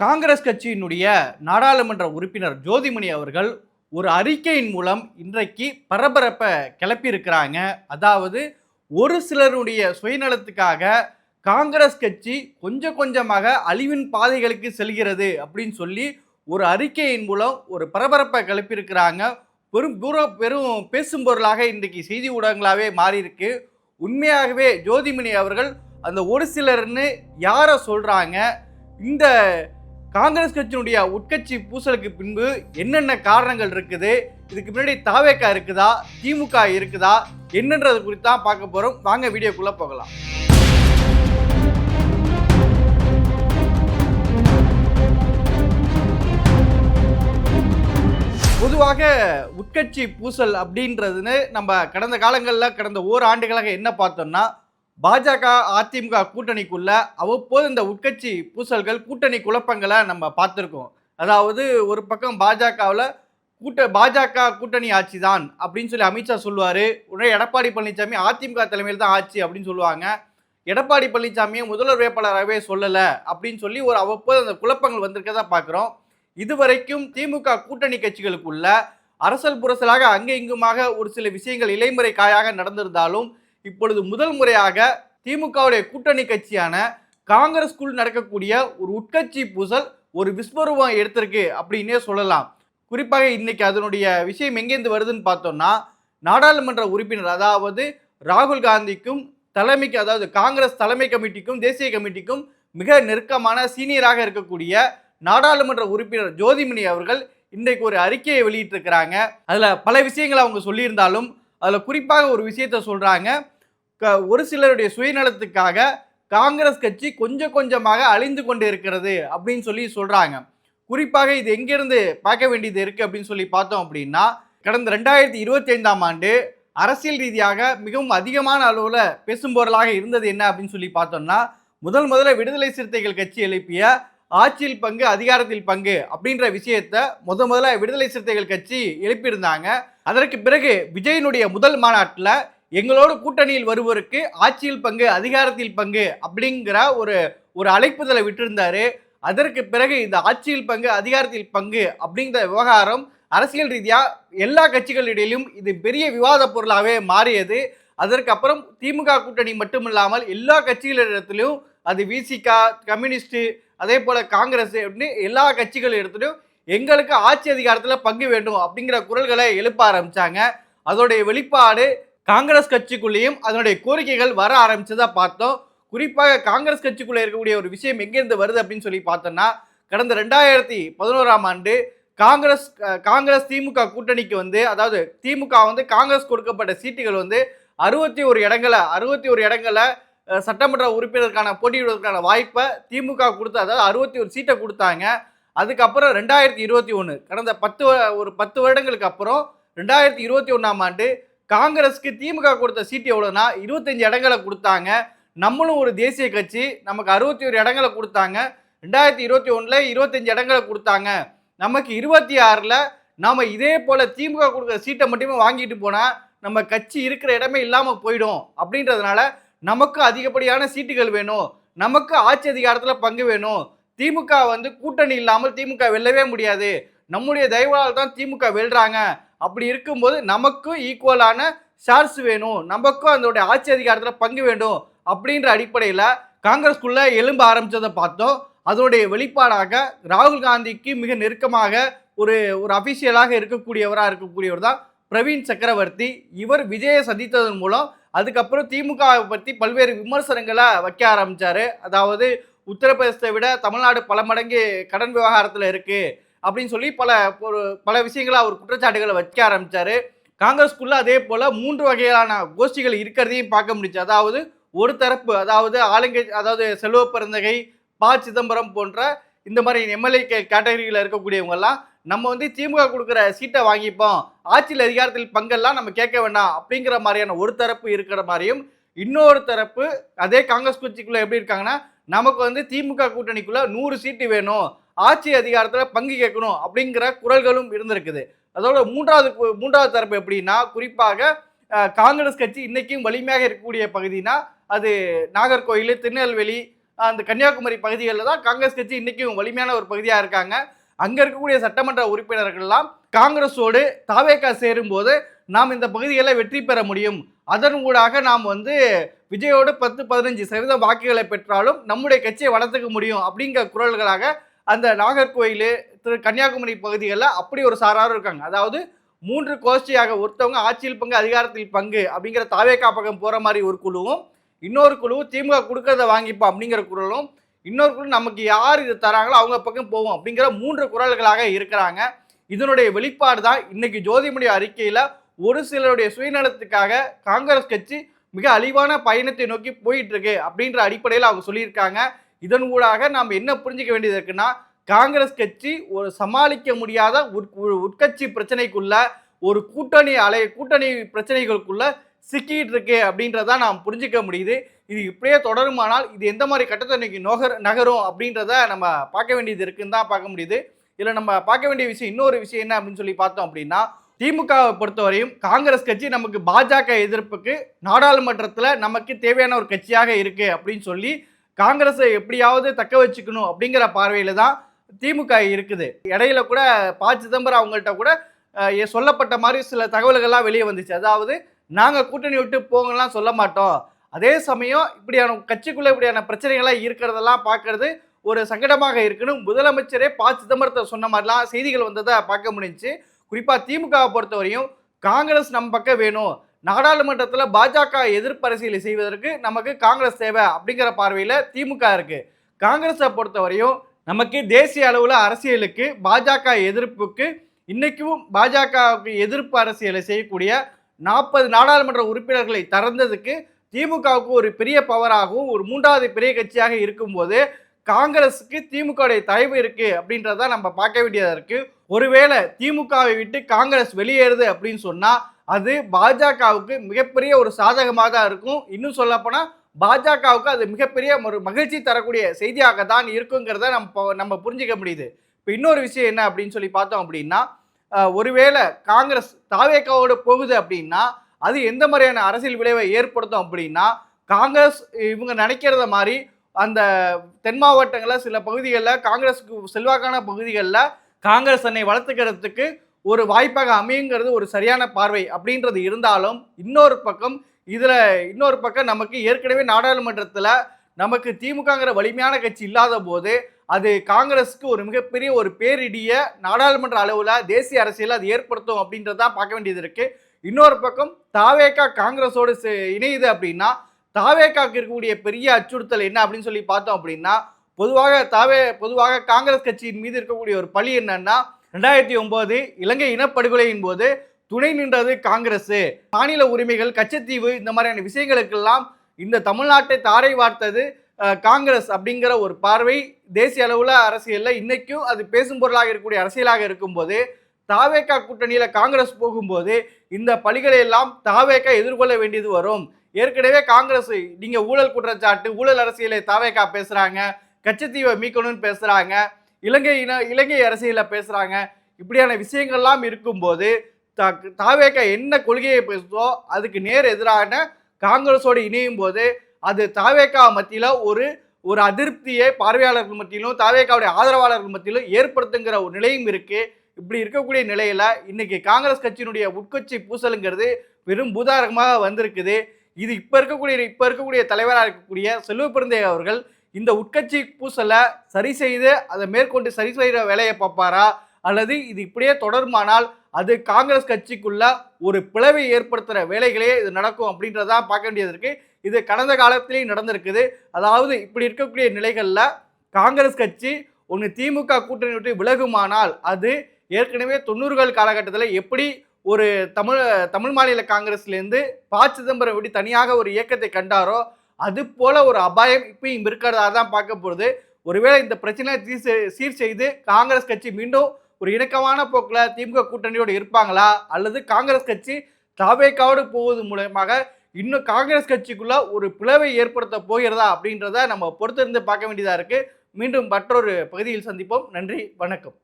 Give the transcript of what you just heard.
காங்கிரஸ் கட்சியினுடைய நாடாளுமன்ற உறுப்பினர் ஜோதிமணி அவர்கள் ஒரு அறிக்கையின் மூலம் இன்றைக்கு பரபரப்பை கிளப்பியிருக்கிறாங்க. அதாவது ஒரு சிலருடைய சுயநலத்துக்காக காங்கிரஸ் கட்சி கொஞ்சம் கொஞ்சமாக அழிவின் பாதைகளுக்கு செல்கிறது அப்படின்னு சொல்லி ஒரு அறிக்கையின் மூலம் ஒரு பரபரப்பை கிளப்பியிருக்கிறாங்க. பெரும் தூர பெரும் பேசும் பொருளாக இன்றைக்கு செய்தி ஊடகங்களாகவே மாறியிருக்கு. உண்மையாகவே ஜோதிமணி அவர்கள் அந்த ஒரு சிலர்னு யாரை சொல்கிறாங்க இந்த காங்கிரஸ் கட்சியினுடைய உட்கட்சி பூசலுக்கு பின்பு என்னென்ன காரணங்கள் இருக்குது? இதுக்கு முன்னாடி தாவேக்கா இருக்குதா? திமுக இருக்குதா? என்னன்றது குறித்து தான் பார்க்க போகிறோம் வாங்க வீடியோக்குள்ளே போகலாம். பொதுவாக உட்கட்சி பூசல் அப்படின்றதுன்னு நம்ம கடந்த காலங்களில் கடந்த ஓராண்டுகளாக என்ன பார்த்தோம்னா பாஜக அதிமுக கூட்டணிக்குள்ள அவ்வப்போது இந்த உட்கட்சி பூசல்கள் கூட்டணி குழப்பங்களை நம்ம பார்த்துருக்கோம். அதாவது ஒரு பக்கம் பாஜகவில் கூட்ட பாஜக கூட்டணி ஆட்சி தான் அப்படின்னு சொல்லி அமித்ஷா சொல்லுவார். உடனே எடப்பாடி பழனிசாமி அதிமுக தலைமையில் தான் ஆட்சி அப்படின்னு சொல்லுவாங்க. எடப்பாடி பழனிசாமியை முதல்வர் வேட்பாளராகவே சொல்லலை அப்படின்னு சொல்லி ஒரு அவ்வப்போது அந்த குழப்பங்கள் வந்திருக்கதா பார்க்குறோம். இதுவரைக்கும் திமுக கூட்டணி கட்சிகளுக்குள்ள அரசல் புரசலாக அங்கே இங்குமாக ஒரு சில விஷயங்கள் இலைமுறை காயாக நடந்திருந்தாலும் இப்பொழுது முதல் முறையாக திமுகவுடைய கூட்டணி கட்சியான காங்கிரஸ்குள் நடக்கக்கூடிய ஒரு உட்கட்சி பூசல் ஒரு விஸ்வரூபம் எடுத்திருக்கு அப்படின்னே சொல்லலாம். குறிப்பாக இன்னைக்கு அதனுடைய விஷயம் எங்கேருந்து வருதுன்னு பார்த்தோம்னா நாடாளுமன்ற உறுப்பினர் அதாவது ராகுல் காந்திக்கும் தலைமைக்கு அதாவது காங்கிரஸ் தலைமை கமிட்டிக்கும் தேசிய கமிட்டிக்கும் மிக நெருக்கமான சீனியராக இருக்கக்கூடிய நாடாளுமன்ற உறுப்பினர் ஜோதிமணி அவர்கள் இன்றைக்கு ஒரு அறிக்கையை வெளியிட்டிருக்கிறாங்க. அதில் பல விஷயங்களை அவங்க சொல்லியிருந்தாலும் அதில் குறிப்பாக ஒரு விஷயத்த சொல்கிறாங்க ஒரு சிலருடைய சுயநலத்துக்காக காங்கிரஸ் கட்சி கொஞ்சம் கொஞ்சமாக அழிந்து கொண்டு இருக்கிறது அப்படின்னு சொல்லி சொல்கிறாங்க குறிப்பாக இது எங்கேருந்து பார்க்க வேண்டியது இருக்குது அப்படின்னு சொல்லி பார்த்தோம் அப்படின்னா கடந்த ரெண்டாயிரத்தி இருபத்தி ஐந்தாம் ஆண்டு அரசியல் ரீதியாக மிகவும் அதிகமான அளவில் பேசும்பொருளாக இருந்தது என்ன அப்படின்னு சொல்லி பார்த்தோம்னா முதல் முதல்ல விடுதலை சிறுத்தைகள் கட்சி எழுப்பிய ஆட்சியில் பங்கு அதிகாரத்தில் பங்கு அப்படின்ற விஷயத்த முத முதல்ல விடுதலை சிறுத்தைகள் கட்சி எழுப்பியிருந்தாங்க. அதற்கு பிறகு விஜயனுடைய முதல் மாநாட்டில் எங்களோட கூட்டணியில் வருவோருக்கு ஆட்சியில் பங்கு அதிகாரத்தில் பங்கு அப்படிங்கிற ஒரு ஒரு அழைப்புதலை விட்டிருந்தாரு. அதற்கு பிறகு இந்த ஆட்சியில் பங்கு அதிகாரத்தில் பங்கு அப்படிங்கிற விவகாரம் அரசியல் ரீதியாக எல்லா கட்சிகளிடையிலும் இது பெரிய விவாத பொருளாகவே மாறியது. அதற்கு அப்புறம் திமுக கூட்டணி மட்டுமில்லாமல் எல்லா கட்சிகளிடத்திலும் அது விசிகா கம்யூனிஸ்ட் அதே போல காங்கிரஸ் அப்படின்னு எல்லா கட்சிகள் இடத்துலையும் எங்களுக்கு ஆட்சி அதிகாரத்தில் பங்கு வேண்டும் அப்படிங்கிற குரல்களை எழுப்ப ஆரம்பிச்சாங்க. அதோடைய வெளிப்பாடு காங்கிரஸ் கட்சிக்குள்ளேயும் அதனுடைய கோரிக்கைகள் வர ஆரம்பிச்சதா பார்த்தோம். குறிப்பாக காங்கிரஸ் கட்சிக்குள்ளே இருக்கக்கூடிய ஒரு விஷயம் எங்கேருந்து வருது அப்படின்னு சொல்லி பார்த்தோம்னா கடந்த ரெண்டாயிரத்தி பதினோராம் ஆண்டு காங்கிரஸ் காங்கிரஸ் திமுக கூட்டணிக்கு வந்து அதாவது திமுக வந்து காங்கிரஸ் கொடுக்கப்பட்ட சீட்டுகள் வந்து அறுபத்தி ஒரு இடங்களை அறுபத்தி ஒரு இடங்களை சட்டமன்ற உறுப்பினருக்கான போட்டியிடுவதற்கான வாய்ப்பை திமுக கொடுத்து அதாவது அறுபத்தி ஒரு சீட்டை கொடுத்தாங்க. அதுக்கப்புறம் ரெண்டாயிரத்தி இருபத்தி ஒன்று கடந்த பத்து ஒரு பத்து வருடங்களுக்கு அப்புறம் ரெண்டாயிரத்தி இருபத்தி ஒன்றாம் ஆண்டு காங்கிரஸ்க்கு திமுக கொடுத்த சீட்டு எவ்வளோனா இருபத்தஞ்சு இடங்களை கொடுத்தாங்க. நம்மளும் ஒரு தேசிய கட்சி நமக்கு அறுபத்தி ஒரு இடங்களை கொடுத்தாங்க. ரெண்டாயிரத்தி இருபத்தி ஒன்றில் இருபத்தஞ்சு இடங்களை கொடுத்தாங்க. நமக்கு இருபத்தி ஆறில் நாம் இதே போல் திமுக கொடுக்குற சீட்டை மட்டுமே வாங்கிட்டு போனால் நம்ம கட்சி இருக்கிற இடமே இல்லாமல் போயிடும். அப்படின்றதுனால நமக்கு அதிகப்படியான சீட்டுகள் வேணும். நமக்கு ஆட்சி அதிகாரத்தில் பங்கு வேணும். திமுக வந்து கூட்டணி இல்லாமல் திமுக வெல்லவே முடியாது. நம்முடைய தயவால் தான் திமுக வெல்றாங்க. அப்படி இருக்கும்போது நமக்கும் ஈக்குவலான ஷேர்ஸ் வேணும். நமக்கும் அதனுடைய ஆட்சி அதிகாரத்தில் பங்கு வேண்டும் அப்படின்ற அடிப்படையில் காங்கிரஸ்குள்ளே எலும்ப ஆரம்பித்ததை பார்த்தோம். அதனுடைய வெளிப்பாடாக ராகுல் காந்திக்கு மிக நெருக்கமாக ஒரு ஒரு அஃபிஷியலாக இருக்கக்கூடியவராக இருக்கக்கூடியவர் தான் பிரவீன் சக்கரவர்த்தி. இவர் விஜயை சந்தித்ததன் மூலம் அதுக்கப்புறம் திமுகவை பற்றி பல்வேறு விமர்சனங்களை வைக்க ஆரம்பித்தார் அதாவது உத்தரப்பிரதேசத்தை விட தமிழ்நாடு பல மடங்கு கடன் விவகாரத்தில் இருக்குது அப்படின்னு சொல்லி பல ஒரு பல விஷயங்களை அவர் குற்றச்சாட்டுகளை வைக்க ஆரம்பித்தார் காங்கிரஸ்க்குள்ளே அதே போல் மூன்று வகையான கோஷ்டிகள் இருக்கிறதையும் பார்க்க முடிஞ்சு அதாவது ஒரு தரப்பு அதாவது ஆளுங்க அதாவது செல்வ பிறந்தகை ப. சிதம்பரம் போன்ற இந்த மாதிரி எம்எல்ஏ கேட்டகரியில் இருக்கக்கூடியவங்கெல்லாம் நம்ம வந்து திமுக கொடுக்குற சீட்டை வாங்கிப்போம். ஆட்சியில் அதிகாரத்தில் பங்கெல்லாம் நம்ம கேட்க வேண்டாம் அப்படிங்கிற மாதிரியான ஒரு தரப்பு இருக்கிற மாதிரியும் இன்னொரு தரப்பு அதே காங்கிரஸ் கட்சிக்குள்ளே எப்படி இருக்காங்கன்னா நமக்கு வந்து திமுக கூட்டணிக்குள்ளே நூறு சீட்டு வேணும். ஆட்சி அதிகாரத்தில் பங்கு கேட்கணும் அப்படிங்கிற குரல்களும் இருந்திருக்குது. அதோட மூன்றாவது மூன்றாவது தரப்பு எப்படின்னா குறிப்பாக காங்கிரஸ் கட்சி இன்றைக்கும் வலிமையாக இருக்கக்கூடிய பகுதினா அது நாகர்கோயில் திருநெல்வேலி அந்த கன்னியாகுமரி பகுதிகளில் தான் காங்கிரஸ் கட்சி இன்றைக்கும் வலிமையான ஒரு பகுதியாக இருக்காங்க. அங்கே இருக்கக்கூடிய சட்டமன்ற உறுப்பினர்கள்லாம் காங்கிரஸோடு தாவேக்கா சேரும்போது நாம் இந்த பகுதிகளில் வெற்றி பெற முடியும். அதன் ஊடாக நாம் வந்து விஜயோடு பத்து பதினஞ்சு சதவீதம் வாக்குகளை பெற்றாலும் நம்முடைய கட்சியை வளர்த்துக்க முடியும் அப்படிங்கிற குரல்களாக அந்த நாகர்கோயில் திரு கன்னியாகுமரி பகுதிகளில் அப்படி ஒரு சாராரும் இருக்காங்க. அதாவது மூன்று கோஷ்டியாக ஒருத்தவங்க ஆட்சியில் பங்கு அதிகாரத்தில் பங்கு அப்படிங்கிற தாவேக்கா பக்கம் போகிற மாதிரி ஒரு குழுவும் இன்னொரு குழுவும் திமுக கொடுக்கறத வாங்கிப்போம் அப்படிங்கிற குரலும் இன்னொரு குழு நமக்கு யார் இது தராங்களோ அவங்க பக்கம் போவோம் அப்படிங்கிற மூன்று குரல்களாக இருக்கிறாங்க. இதனுடைய வெளிப்பாடு தான் இன்னைக்கு ஜோதிமணி அறிக்கையில் ஒரு சிலருடைய சுயநலத்துக்காக காங்கிரஸ் கட்சி மிக அழிவான பயணத்தை நோக்கி போயிட்டு இருக்கு அப்படின்ற அடிப்படையில் அவங்க சொல்லியிருக்காங்க. இதன் ஊடாக நாம் என்ன புரிஞ்சுக்க வேண்டியது இருக்குன்னா காங்கிரஸ் கட்சி ஒரு சமாளிக்க முடியாத உட்- உட்கட்சி பிரச்சனைக்குள்ள ஒரு கூட்டணி அலை கூட்டணி பிரச்சனைகளுக்குள்ள சிக்கிட்டு இருக்கு அப்படின்றத நாம் புரிஞ்சுக்க முடியுது. இது இப்படியே தொடருமானால் இது எந்த மாதிரி கட்டத்தை இன்னைக்கு நோகர் நகரும் அப்படின்றத நம்ம பார்க்க வேண்டியது இருக்குன்னு தான் பார்க்க முடியுது. இதில் நம்ம பார்க்க வேண்டிய விஷயம் இன்னொரு விஷயம் என்ன அப்படின்னு சொல்லி பார்த்தோம் அப்படின்னா திமுகவை பொறுத்தவரையும் காங்கிரஸ் கட்சி நமக்கு பாஜக எதிர்ப்புக்கு நாடாளுமன்றத்தில் நமக்கு தேவையான ஒரு கட்சியாக இருக்குது அப்படின்னு சொல்லி காங்கிரஸை எப்படியாவது தக்க வச்சுக்கணும் அப்படிங்கிற பார்வையில் தான் திமுக இருக்குது. இடையில கூட ப. சிதம்பரம் அவங்கள்ட்ட கூட சொல்லப்பட்ட மாதிரி சில தகவல்கள்லாம் வெளியே வந்துச்சு. அதாவது நாங்கள் கூட்டணி விட்டு போங்கலாம் சொல்ல மாட்டோம். அதே சமயம் இப்படியான கட்சிக்குள்ளே இப்படியான பிரச்சனைகள்லாம் இருக்கிறதெல்லாம் பார்க்கறது ஒரு சங்கடமாக இருக்குன்னு முதலமைச்சரே ப. சிதம்பரத்தை சொன்ன மாதிரிலாம் செய்திகள் வந்ததை பார்க்க முடிஞ்சுச்சு. குறிப்பாக திமுகவை பொறுத்தவரையும் காங்கிரஸ் நம்ம பக்கம் வேணும். நாடாளுமன்றத்தில் பாஜக எதிர்ப்பரசியலை செய்வதற்கு நமக்கு காங்கிரஸ் தேவை அப்படிங்கிற பார்வையில் திமுக இருக்கு. காங்கிரஸை பொறுத்தவரையும் நமக்கு தேசிய அளவில் அரசியலுக்கு பாஜக எதிர்ப்புக்கு இன்றைக்கும் பாஜகவுக்கு எதிர்ப்பு அரசியலை செய்யக்கூடிய நாற்பது நாடாளுமன்ற உறுப்பினர்களை திறந்ததுக்கு திமுகவுக்கு ஒரு பெரிய பவராகவும் ஒரு மூன்றாவது பெரிய கட்சியாக இருக்கும்போது காங்கிரஸுக்கு திமுகவுடைய தயவு இருக்குது அப்படின்றத நம்ம பார்க்க வேண்டியதாக இருக்குது ஒருவேளை திமுகவை விட்டு காங்கிரஸ் வெளியேறுது அப்படின்னு சொன்னால் அது பாஜகவுக்கு மிகப்பெரிய ஒரு சாதகமாக தான் இருக்கும். இன்னும் சொல்லப்போனால் பாஜகவுக்கு அது மிகப்பெரிய ஒரு மகிழ்ச்சி தரக்கூடிய செய்தியாக தான் இருக்குங்கிறத நம்ம இப்போ- நம்ம புரிஞ்சுக்க முடியுது. இப்போ இன்னொரு விஷயம் என்ன அப்படின்னு சொல்லி பார்த்தோம் அப்படின்னா ஒருவேளை காங்கிரஸ் தாவேக்காவோடு போகுது அப்படின்னா அது எந்த மாதிரியான அரசியல் விளைவை ஏற்படுத்தும் அப்படின்னா காங்கிரஸ் இவங்க நினைக்கிறத மாதிரி அந்த தென் மாவட்டங்களில் சில பகுதிகளில் காங்கிரஸுக்கு செல்வாக்கான பகுதிகளில் காங்கிரஸ் தன்னை வளர்த்துக்கிறதுக்கு ஒரு வாய்ப்பாக அமையுங்கிறது ஒரு சரியான பார்வை அப்படின்றது இருந்தாலும் இன்னொரு பக்கம் இதில் இன்னொரு பக்கம் நமக்கு ஏற்கனவே நாடாளுமன்றத்தில் நமக்கு திமுகங்கிற வலிமையான கட்சி இல்லாத போது அது காங்கிரஸுக்கு ஒரு மிகப்பெரிய ஒரு பேரிடிய நாடாளுமன்ற அளவில் தேசிய அரசியல் அது ஏற்படுத்தும் அப்படின்றதான் பார்க்க வேண்டியது இருக்குது இன்னொரு பக்கம் தாவேக்கா காங்கிரஸோடு சே- இணையுது அப்படின்னா தாவேக்காக்கு இருக்கக்கூடிய பெரிய அச்சுறுத்தல் என்ன அப்படின்னு சொல்லி பார்த்தோம் அப்படின்னா பொதுவாக தாவே பொதுவாக காங்கிரஸ் கட்சியின் மீது இருக்கக்கூடிய ஒரு பழி என்னன்னா ரெண்டாயிரத்தி ஒன்பது இலங்கை இனப்படுகொலையின் போது துணை நின்றது காங்கிரஸ் மாநில உரிமைகள் கச்சத்தீவு இந்த மாதிரியான விஷயங்களுக்கெல்லாம் இந்த தமிழ்நாட்டை தாரை வார்த்தது காங்கிரஸ் அப்படிங்கிற ஒரு பார்வை தேசிய அளவில் அரசியலில் இன்னைக்கும் அது பேசும் பொருளாக இருக்கக்கூடிய அரசியலாக இருக்கும்போது தாவேக்கா கூட்டணியில் காங்கிரஸ் போகும்போது இந்த பழிகளை எல்லாம் தாவேக்கா எதிர்கொள்ள வேண்டியது வரும். ஏற்கனவே காங்கிரஸ் நீங்கள் ஊழல் குற்றச்சாட்டு ஊழல் அரசியலை தாவேக்கா பேசுகிறாங்க கச்சத்தீவை மீட்கணும்னு பேசுகிறாங்க இலங்கை இன இலங்கை அரசியலில் பேசுகிறாங்க இப்படியான விஷயங்கள்லாம் இருக்கும்போது த தாவேக்கா என்ன கொள்கையை பேசுதோ அதுக்கு நேர் எதிரான காங்கிரஸோடு இணையும் போது அது தாவேக்கா மத்தியில் ஒரு ஒரு அதிருப்தியை பார்வையாளர்கள் மத்தியிலும் தாவேக்காவுடைய ஆதரவாளர்கள் மத்தியிலும் ஏற்படுத்துங்கிற ஒரு நிலையும் இருக்குது இப்படி இருக்கக்கூடிய நிலையில் இன்றைக்கி காங்கிரஸ் கட்சியினுடைய உட்கட்சி பூசலுங்கிறது வெறும் பூதாரகமாக வந்திருக்குது. இது இப்போ இருக்கக்கூடிய இப்போ இருக்கக்கூடிய தலைவராக இருக்கக்கூடிய செல்வ பிறந்தை அவர்கள் இந்த உட்கட்சி பூசலை சரி செய்து அதை மேற்கொண்டு சரி செய்கிற வேலையை பார்ப்பாரா? அல்லது இது இப்படியே தொடருமானால் அது காங்கிரஸ் கட்சிக்குள்ள ஒரு பிளவை ஏற்படுத்துகிற வேலைகளே இது நடக்கும் அப்படின்றதா பார்க்க வேண்டியது இருக்குது இது கடந்த காலத்திலேயும் நடந்திருக்குது. அதாவது இப்படி இருக்கக்கூடிய நிலைகளில் காங்கிரஸ் கட்சி ஒன்று திமுக கூட்டணி விட்டு விலகுமானால் அது ஏற்கனவே தொண்ணூறுகள் காலகட்டத்தில் எப்படி ஒரு தமிழ் தமிழ் மாநில காங்கிரஸ்லேருந்து ப சிதம்பரம் விட்டு தனியாக ஒரு இயக்கத்தை கண்டாரோ அது போல ஒரு அபாயம் இப்பயும் இருக்கிறதா தான் பார்க்க போகிறது ஒருவேளை இந்த பிரச்சனையை சீர் சீர் செய்து காங்கிரஸ் கட்சி மீண்டும் ஒரு இணக்கமான போக்கில் திமுக கூட்டணியோடு இருப்பாங்களா? அல்லது காங்கிரஸ் கட்சி தாவேக்காவோடு போவது மூலயமாக இன்னும் காங்கிரஸ் கட்சிக்குள்ள ஒரு பிளவை ஏற்படுத்த போகிறதா அப்படின்றத நம்ம பொறுத்திருந்து பார்க்க வேண்டியதாக இருக்குது மீண்டும் மற்றொரு பகுதியில் சந்திப்போம். நன்றி வணக்கம்.